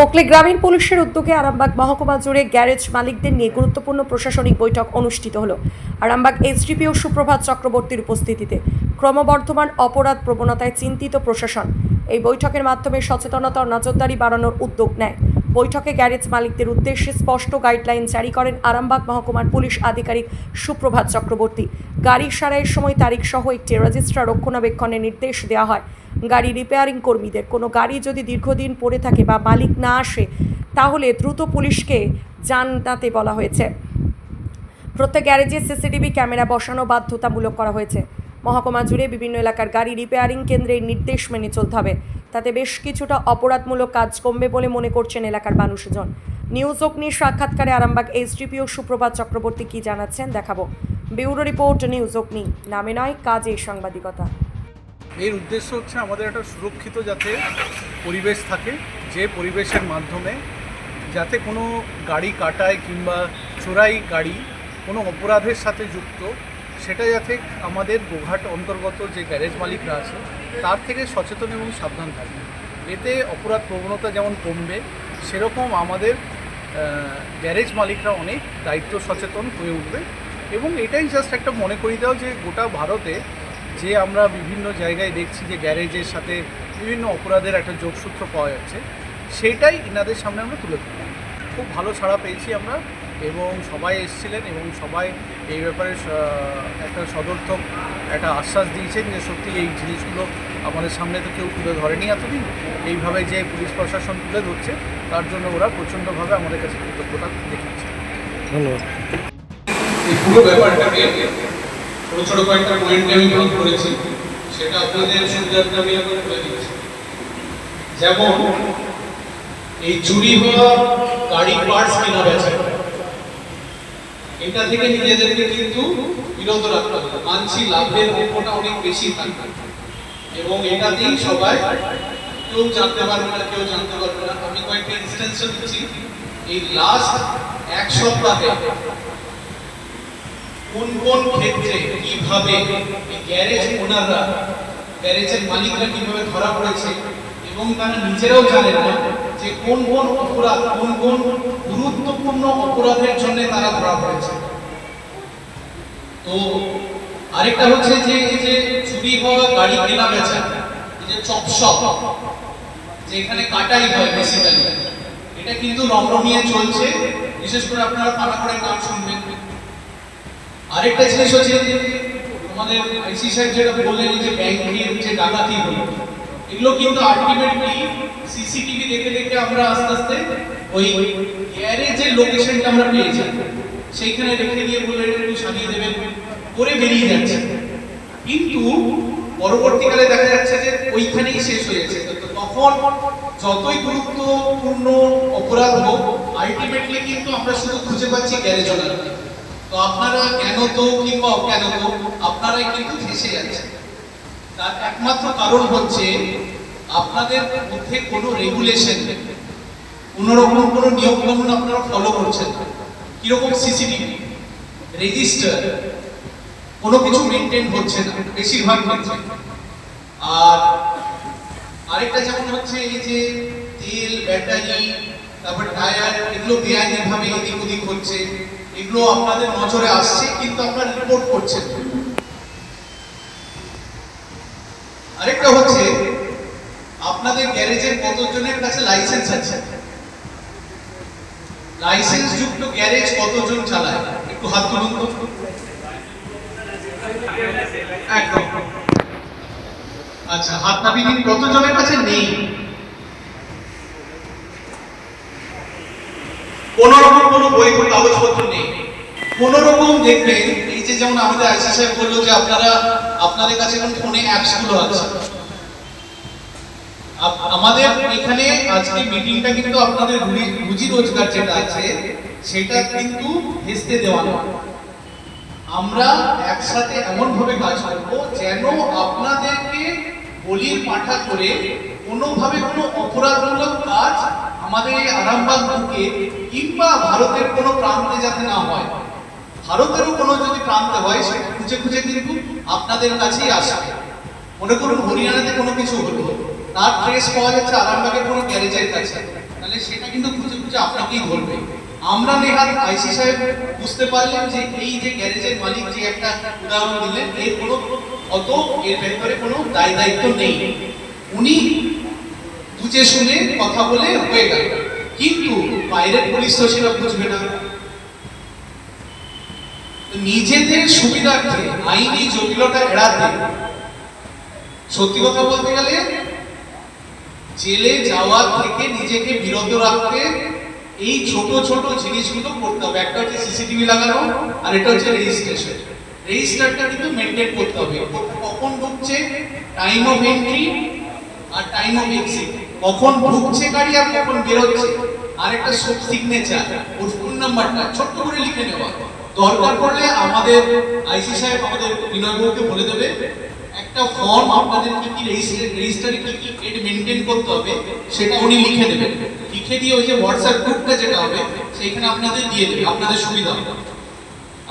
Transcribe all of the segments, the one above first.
হোকলে গ্রামীণ পুলিশের উদ্যোগে আরামবাগ মহকুমা জুড়ে গ্যারেজ মালিকদের নিয়ে গুরুত্বপূর্ণ প্রশাসনিক বৈঠক অনুষ্ঠিত হলো। আরামবাগ এসডিপিও সুপ্রভাত চক্রবর্তীর উপস্থিতিতে ক্রমবর্ধমান অপরাধ প্রবণতায় চিন্তিত প্রশাসন। এই বৈঠকের মাধ্যমে সচেতনতা ও নজরদারি বাড়ানোর উদ্যোগ নেয়। বৈঠকে গ্যারেজ মালিকদের উদ্দেশ্যে স্পষ্ট গাইডলাইন জারি করেন আরামবাগ মহকুমার পুলিশ আধিকারিক সুপ্রভাত চক্রবর্তী। গাড়ি সারাইয়ের সময় তারিখ সহ একটি রেজিস্ট্রার রক্ষণাবেক্ষণের নির্দেশ দেওয়া হয়। গাড়ি রিপেয়ারিং কর্মীদের। কোনো গাড়ি যদি দীর্ঘদিন পড়ে থাকে বা মালিক না আসে, তাহলে দ্রুত পুলিশকে জানাতে বলা হয়েছে। প্রত্যেক গ্যারেজে সিসিটিভি ক্যামেরা বসানো বাধ্যতামূলক করা হয়েছে। মহকুমা জুড়ে বিভিন্ন এলাকার গাড়ি রিপেয়ারিং কেন্দ্রের নির্দেশ মেনে চলতে হবে। তাতে বেশ কিছুটা অপরাধমূলক কাজ কমবে বলে মনে করছেন এলাকার মানুষজন। নিউজ অগ্নির সাক্ষাৎকারে আরামবাগ এসডিপিও সুপ্রভাত চক্রবর্তী কি জানাচ্ছেন দেখাবো। ব্যুরো রিপোর্ট নিউজ অগ্নি। নামে নয় কাজে সাংবাদিকতা। এর উদ্দেশ্য হচ্ছে আমাদের একটা সুরক্ষিত যাতে পরিবেশ থাকে, যে পরিবেশের মাধ্যমে যাতে কোনো গাড়ি কাটায় কিংবা চোরাই গাড়ি কোনো অপরাধের সাথে যুক্ত, সেটা যাতে আমাদের গোঘাট অন্তর্গত যে গ্যারেজ মালিকরা আছে, তার থেকে সচেতন এবং সাবধান থাকে এতে অপরাধ প্রবণতা যেমন কমবে, সেরকম আমাদের গ্যারেজ মালিকরা অনেক দায়িত্ব সচেতন হয়ে উঠবে। এবং এটাই জাস্ট একটা মনে করি দাও যে গোটা ভারতে যে আমরা বিভিন্ন জায়গায় দেখছি যে গ্যারেজের সাথে বিভিন্ন অপরাধের একটা যোগসূত্র পাওয়া যাচ্ছে সেটাই ইনাদের সামনে আমরা তুলে ধরলাম খুব ভালো সাড়া পেয়েছি আমরা এবং সবাই এসেছিলেন এবং সবাই এই ব্যাপারে একটা সদর্থক একটা আশ্বাস দিয়েছেন যে সত্যি এই জিনিসগুলো আমাদের সামনে তো কেউ তুলে ধরেনি এতদিন। এইভাবে যে পুলিশ প্রশাসন তুলে ধরছে তার জন্য ওরা প্রচণ্ডভাবে আমাদের কাছে কৃতজ্ঞতা দেখিয়েছে। ধন্যবাদ। এই পুরো ব্যাপারটাকে ছোট কয়েকটা পয়েন্টে আমি ভাগ করেছি সেটা আপনাদের সুবিধার্থে আমি এখন বলে দিচ্ছি। যেমন, এই চুরি হওয়া গাড়ি পার্টস কেনা বেচা এটা থেকে নিজেদেরকে কিন্তু বিরত রাখতে হবে। মানছি লাভের অঙ্কটা অনেক বেশি থাকবে এবং এটাতেই সবাই কেউ জানতে পারবে না, কেউ জানতে পারবে না। আমি কয়েকটা ইনস্টেন্স দিচ্ছি। এই লাস্ট এক সপ্তাহে কোন কোন ক্ষেত্রে কীভাবে গ্যারেজ ওনাররা, গ্যারেজের মালিকরা কীভাবে ধরা পড়েছে এবং তারা নিজেরাও জানেন না যে কোন কোন অপরাধ, কোন কোন গুরুত্বপূর্ণ অপরাধের জন্য তারা ধরা পড়েছে। তো আরেকটা হচ্ছে যে, এই যে চুরি হওয়া গাড়ি কেনা বেচা এই যে চপশপ, যেখানে কাটাই হয় বেসিক্যালি এটা কিন্তু রমরমিয়ে চলছে। বিশেষ করে আপনারা পাড়া করে নাম শুনবেন। আরেকটা জিনিস হচ্ছে যে আমাদের আইসি সাহেব যেটা বললেন যে ব্যাংকের যে ডাকাতি হলো, এগুলো কিন্তু আলটিমেটলি সিসিটিভি দেখে দেখে আমরা আস্তে আস্তে ওই গ্যারেজের লোকেশনটা আমরা পেয়েছি, সেইখানে রেখে দিয়ে বললেন, একটু সাজিয়ে দেবেন, করে বেরিয়ে যাচ্ছে। কিন্তু পরবর্তীকালে দেখা যাচ্ছে যে ওইখানেই শেষ হয়ে যাচ্ছে তখন যতই গুরুত্বপূর্ণ অপরাধ হোক আলটিমেটলি কিন্তু আমরা শুধু খুঁজে পাচ্ছি গ্যারেজ তো আপনারা কেন তো কিংবা অজ্ঞান তো আপনারাই কিন্তু ফেসে যাচ্ছেন তার একমাত্র কারণ হচ্ছে আপনাদের মধ্যে কোনো রেগুলেশন নেই। কোনো নিয়ম কানুন আপনারা ফলো করছেন কীরকম সিসিটিভি রেজিস্টার কোনো কিছু মেনটেন হচ্ছে না, বেশিরভাগ ক্ষেত্রে। আর আরেকটা যেমন হচ্ছে এই যে তেল, ব্যাটারি, তারপর টায়ার, এগুলো বেআইনিভাবে এদিক ওদিক হচ্ছে। এগুলো আপনাদের নজরে আসছে, কিন্তু আপনারা রিপোর্ট করছেন আরেকটা হচ্ছে, আপনাদের গ্যারেজের কতজনের কাছে লাইসেন্স আছে? লাইসেন্স যুক্ত গ্যারেজ কতজন চালায়? একটু হাত তুলুন তো। একদম। আচ্ছা হাত নামিয়ে কতজনের কাছে নেই? কোন রকম কোনো বৈধ কাগজপত্র নেই। কোন রকম দেখবেন এই যে যেমন আমাদের আইসি সাহেব বলল যে আপনারা, আপনাদের কাছে এখন ফোনে অ্যাপসগুলো আছে। আমাদের এখানে আজকে মিটিংটা কিন্তু আপনাদের রুজি- রুজি রোজগার যেটা আছে, সেটা কিন্তু ভেস্তে দেওয়া নয়। আমরা একসাথে এমন ভাবে কাজ করব যেন আপনাদেরকে বলির পাঠা করে কোনোভাবে কোনো অপরাধমূলক কাজ আমাদের এই আরামবাগ বুকে কিংবা ভারতের কোনো প্রান্তে যাতে না হয়, ভারতেরও কোনো যদি প্রান্তে হয় সেটা খুঁজে খুঁজে কিন্তু আপনাদের কাছেই আসবে। মনে করুন, হরিয়ানাতে কোনো কিছু হলো, তার ট্রেস পাওয়া যাচ্ছে আরামবাগের কোনো গ্যারেজের কাছে। তাহলে সেটা কিন্তু খুঁজে খুঁজে আপনাকেই ধরবে। আমরা নেহাত আইসি সাহেব বুঝতে পারলাম যে এই যে গ্যারেজের মালিক যে একটা উদাহরণ দিলেন, এর কোনো অত এর ভেতরে কোনো দায় দায়িত্ব নেই। উনি বুঝে শুনে কথা বলে হয়ে গেল। কিন্তু বাইরের পুলিশ তো সেটা বুঝবে না। নিজেদের সুবিধার্থে আইনি জটিলতা এড়াতে সত্যি কথা বলতে গেলে জেলে যাওয়ার থেকে নিজেকে বিরত রাখতে এই ছোট ছোট জিনিসগুলো করতে হবে। একটা হচ্ছে সিসিটিভি লাগানো আর এটা হচ্ছে রেজিস্ট্রেশন রেজিস্টারটা কিন্তু মেনটেন করতে হবে। কখন ঢুকছে? টাইম অফ এন্ট্রি আর টাইম অফ এক্সিট কখন ঢুকছে গাড়ি আর কখন বেরোচ্ছে? আর একটা সিগনেচার ওর ফোন নাম্বারটা ছোট্ট করে লিখে নেওয়া। দরকার পড়লে আমাদের আইসি সাহেব আমাদের বিনয়বাবুকে বলে দেবে। একটা ফর্ম আপনাদের কি কি রেজিস্টারে কি কি এড মেনটেন করতে হবে, সেটা উনি লিখে দেবেন। লিখে দিয়ে ওই যে হোয়াটসঅ্যাপ গ্রুপটা যেটা হবে, সেইখানে আপনাদের দিয়ে দেবে, আপনাদের সুবিধা হবে।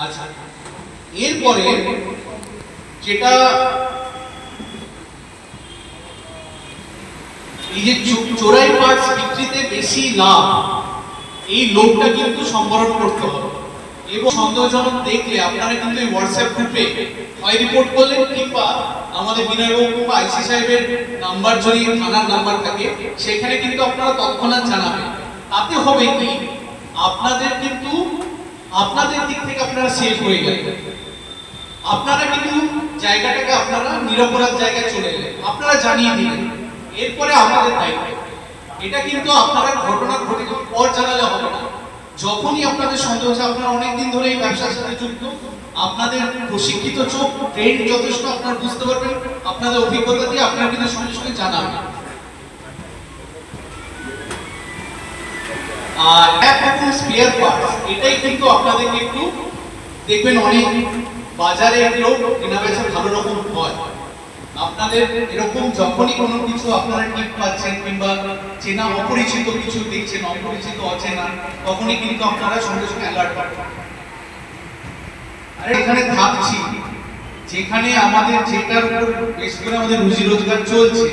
আচ্ছা এরপরে যেটা এই যে চোরাই পার্টস বিক্রিতে বেশি লাভ। এই লোকটা কিন্তু সম্বরণ করতে হবে। এবং সন্দেহজনক দেখলে আপনারা কিন্তু এই হোয়াটসঅ্যাপ গ্রুপে হয় রিপোর্ট করলেন কিংবা আমাদের বিনয়বাবু বা আইসি সাহেবের নাম্বার যদি থানার নাম্বার থাকে, সেখানে কিন্তু আপনারা তৎক্ষণাৎ জানাবেন। তাতে হবে কি? আপনাদের কিন্তু, আপনাদের দিক থেকে আপনারা সেফ হয়ে গেলেন। আপনারা কিন্তু জায়গাটাকে আপনারা নিরপরাধ জায়গায় চলে এলেন। আপনারা জানিয়ে দিলেন। এরপরে আমাদের দায়িত্ব। এটা কিন্তু আপনারা ঘটনা ঘটে পর জানালে হবে না। যখনই আপনাদের সন্দেহ হচ্ছে, আপনারা অনেকদিন ধরে এই ব্যবসার সাথে যুক্ত। আপনাদের প্রশিক্ষিত চোখ ট্রেন যথেষ্ট, আপনারা বুঝতে পারবেন। আপনাদের অভিজ্ঞতা দিয়ে আপনারা কিন্তু সঙ্গে সঙ্গে জানাবেন। আর এক স্পেয়ার পার্টস এটাই কিন্তু আপনাদেরকে একটু দেখবেন অনেক। বাজারে এগুলো কেনা বেচা ভালো রকম হয়। আপনাদের এরকম যখনই কোনো কিছু আপনারা টিপ পাচ্ছেন কিংবা চেনা অপরিচিত কিছু দেখছেন, অপরিচিত অচেনা, তখনই কিন্তু আপনারা সঙ্গে সঙ্গে অ্যালার্ট পাবেন। আরে এখানে থাকছি। যেখানে আমাদের যেটার উপর বেশ করে আমাদের রুজি রোজগার চলছে,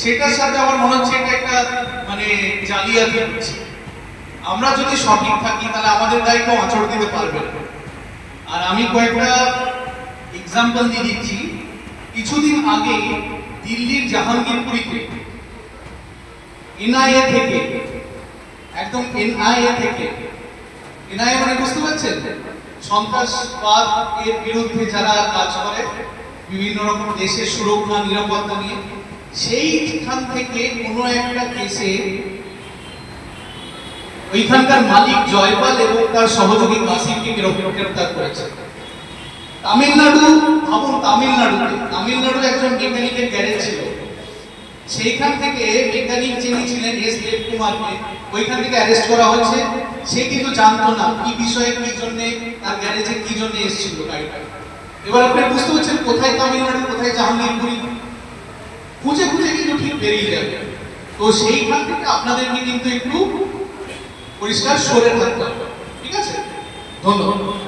সেটার সাথে আমার মনে হচ্ছে এটা একটা মানে জালিয়াতি হচ্ছে। আমরা যদি সঠিক থাকি, তাহলে আমাদের গায়ে কেউ দিতে পারবে আর আমি কয়েকটা এক্সাম্পল দিয়ে দিচ্ছি। কিছুদিন আগে দিল্লির জাহাঙ্গীরপুরীতে এনআইএ থেকে, একদম এনআইএ থেকে, এনআইএ মানে বুঝতে পারছেন? সন্ত্রাসবাদ এর বিরুদ্ধে যারা কাজ করে, বিভিন্ন রকম দেশের সুরক্ষা, নিরাপত্তা নিয়ে সেই সেইখান থেকে কোনো একটা কেসে ওইখানকার মালিক জয়পাল এবং তার সহযোগী কাসিমকে গ্রেফতার করেছে। তামিলনাড়ু, ভাবুন তামিলনাড়ুতে। তামিলনাড়ু একজন মেকানিকের গ্যারেজ ছিল। সেইখান থেকে মেকানিক যিনি ছিলেন এস দেব কুমারকে ওইখান থেকে অ্যারেস্ট করা হয়েছে। সে কিন্তু জানতো না কি বিষয়ে কি জন্য, তার গ্যারেজে কি জন্য এসেছিল গাড়িটা। এবার আপনি বুঝতে পারছেন কোথায় তামিলনাড়ু, কোথায় জাহাঙ্গীরপুরি? খুঁজে খুঁজে কিন্তু ঠিক বেরিয়ে যাবে তো সেইখান থেকে আপনাদেরকে কিন্তু একটু পরিষ্কার সরে থাকতে হবে। ঠিক আছে? ধন্যবাদ।